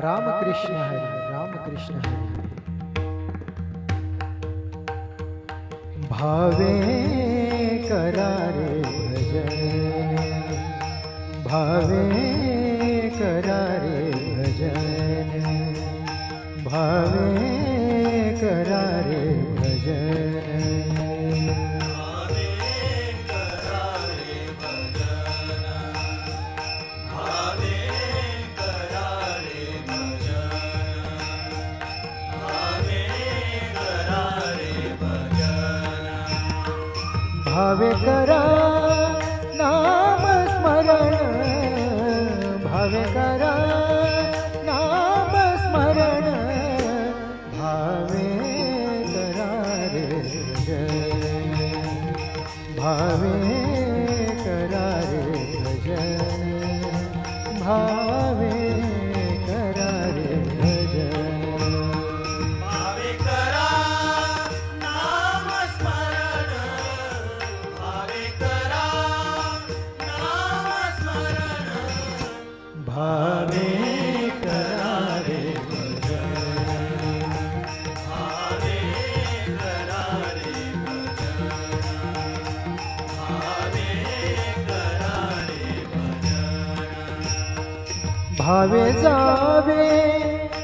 रामकृष्ण हरी रामकृष्ण हरी। भावे करारे भजन भावे करारे भजन भावे करारे भजन। भावे करा नाम स्मरण। भावे करा नाम स्मरण। भावे करा रे भावे करा रे भजन। भावे भावे जावे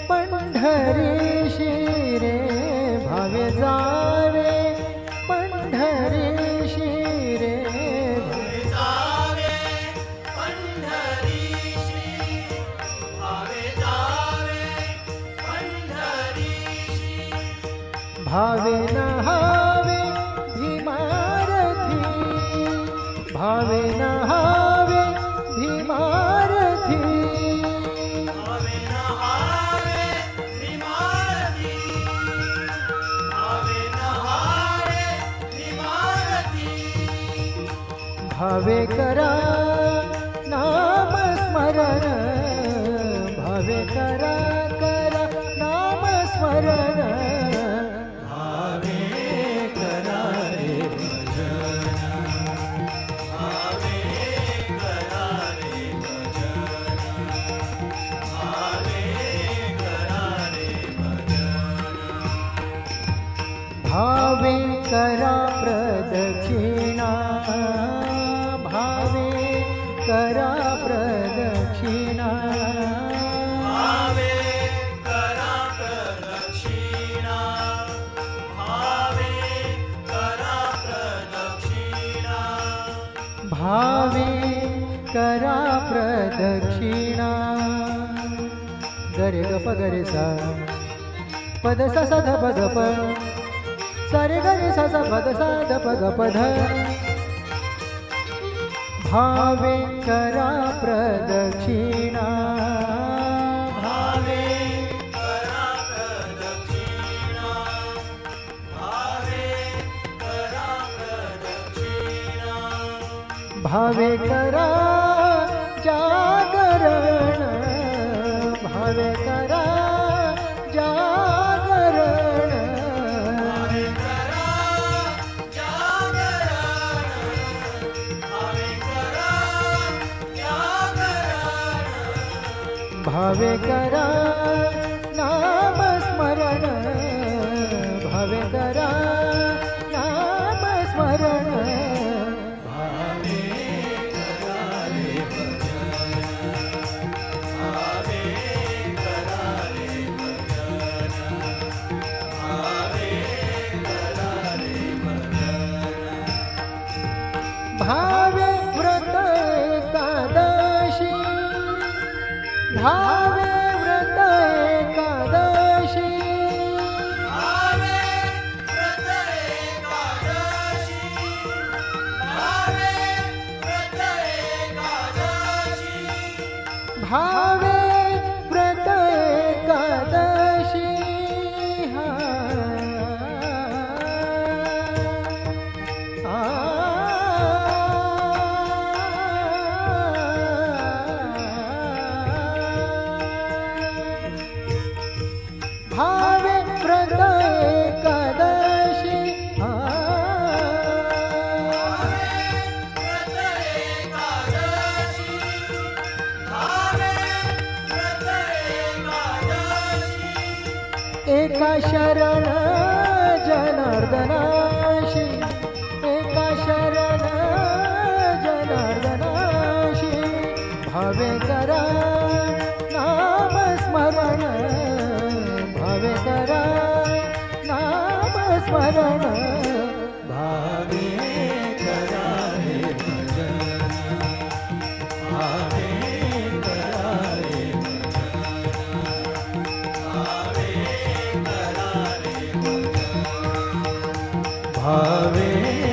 पंढरीशी शिरे. भावे जावे पंढरीशी शिरे. भावे नहा भावे करा, नाम स्मरण। भावे करा करा, नाम स्मरण। भावे करा भावे करा प्रदक्षिणा। भावे करा प्रदक्षिणा. भावे करा प्रदक्षिणा. गरे गप गरे सा पद स ध प ध प. सरे गरे स ध प ध. भावे करा प्रदक्षिणा भावे करा प्रदक्षिणा भावे करा प्रदक्षिणा भावे करा भावे करा नाम स्मरण भावे करा नाम स्मरण भावे भावे एका शरण जनार्दनाशी एका शरण जनार्दनाशी भावे करा नाम स्मरण भावे करा नाम स्मरण भावे भावे